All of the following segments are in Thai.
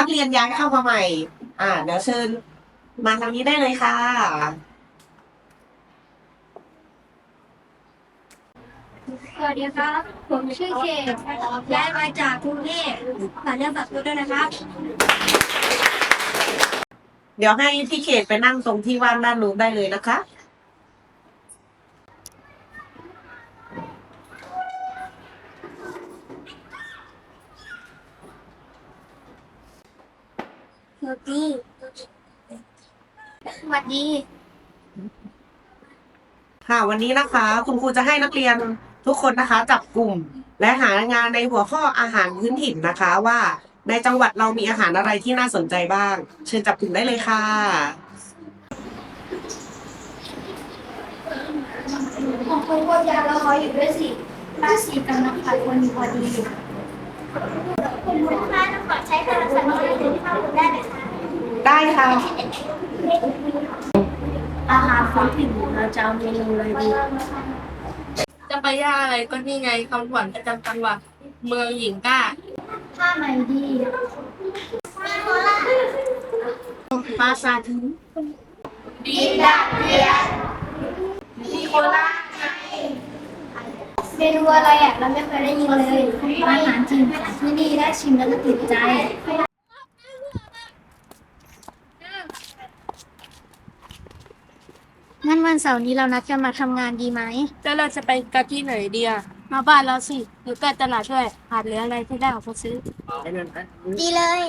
นะคะมีนักเรียนย้ายเข้ามาใหม่ อ่า เดี๋ยวเชิญมาทางนี้ได้เลยค่ะ สวัสดีครับ ผมชื่อเคย้ายมาจากกรุงเทพฝากเรื่องฝากตัวด้วยนะครับ เดี๋ยวให้พี่เขตไปนั่งตรงที่ว่างด้านนู้นได้เลยนะคะ สวัสดี สวัสดี ค่ะ วันนี้นะคะ คุณครูจะให้นักเรียนทุกคนนะคะ จับกลุ่ม และหางานในหัวข้ออาหารพื้นถิ่นนะคะ ว่าในจังหวัดเรามีอาหารอะไรที่น่าสนใจบ้าง เชิญจับกลุ่มได้เลยค่ะ ของคนคนยาเราขออยู่ด้วยสิราศีกำลังขาดคนอยู่พอดี คุณลูกค้าต้องขอใช้โทรศัพท์มือถือที่เข้าถึงได้ไหมคะ ได้ ค่ะอาหารท้องถิ่นเราจะเอาเมนูอะไรดีจะไปยากอะไรก็นี่ไงคำขวัญประจำจังหวัดเมืองหญิงกล้าผ้าไหมดีมีโคราชภาษาถึงดีดักเดียมีโคราชเมนูอะไรอะเราไม่เคยได้ยินเลยอาหารจีนที่นี่ได้ชิมแล้วก็ติดใจ งั้นวันเสาร์นี้เรานัดกันมาทำงานดีไหม แล้วเราจะไปกันที่ไหนดีอะมาบ้านเราสิหรือใกล้ตลาดด้วยขาดเหลืออะไรที่ได้ของเขาซื้อ ดีเลย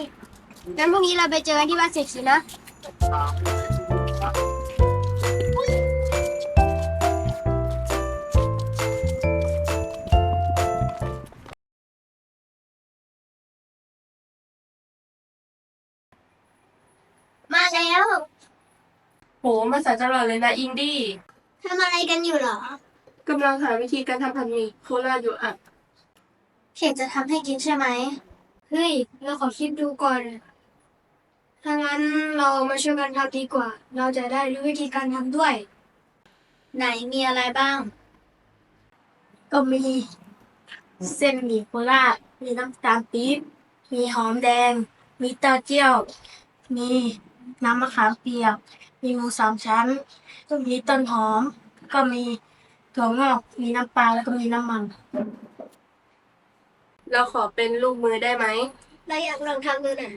งั้นพรุ่งนี้เราไปเจอกันที่บ้านเศรษฐีนะ โหมาสายตลอดเลยนะอินดี้ทำอะไรกันอยู่เหรอกำลังหาวิธีการทำผัดหมี่โคราชอยู่อะเขตจะทำให้กินใช่ไหมเฮ้ยเราขอคิดดูก่อน ถ้างั้นเรามาช่วยกันทำดีกว่า เราจะได้รู้วิธีการทำด้วย ไหนมีอะไรบ้าง ก็มี เส้นหมี่โคราชมีน้ำตาลปี๊บมีหอมแดง มีเต้าเจี้ยว มี น้ำมะขามเปียก มีหมูสามชั้น ก็มีต้นหอม ก็มีถั่วงอก มีน้ำปลาแล้วก็มีน้ำมัน เราขอเป็นลูกมือได้ไหม เราอยากลองทำดูหน่อ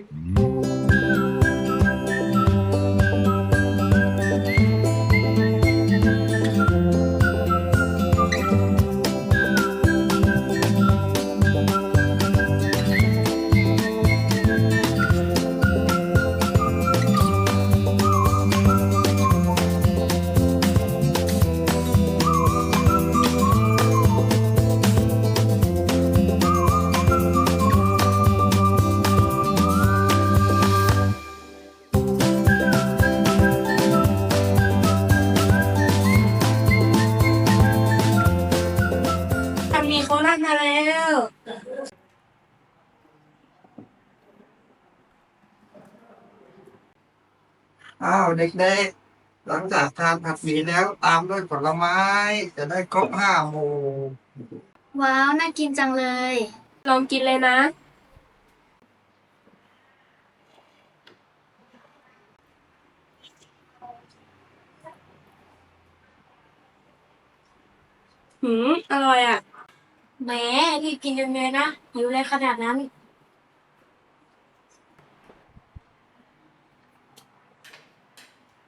อ้าวเด็กๆ หลังจากทานผัดหมี่แล้วตามด้วยผลไม้ จะได้ครบห้าหมู่ว้าว น่ากินจังเลย ลองกินเลยนะ หืม อร่อยอะ แหมรีบกินยังไงนะหิวเลยขนาดนั้น อื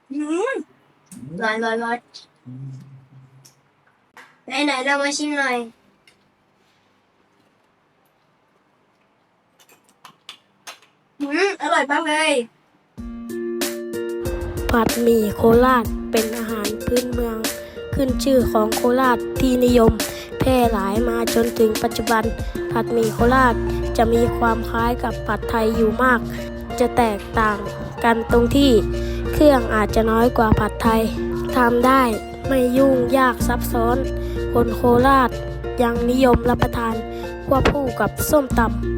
ม ร้อนร้อนร้อนไหนไหนเรามาชิมหน่อยอืมอร่อยมากเลย ผัดหมี่โคราชเป็นอาหารพื้นเมือง ขึ้นชื่อของโคราชที่นิยม แพร่หลายมาจนถึงปัจจุบัน ผัดหมี่โคราชจะมีความคล้ายกับผัดไทยอยู่มาก จะแตกต่างกันตรงที่ เครื่องอาจจะน้อยกว่าผัดไทยทำได้ไม่ยุ่งยากซับซ้อน คนโคราชยังนิยมรับประทานควบคู่กับส้มตำ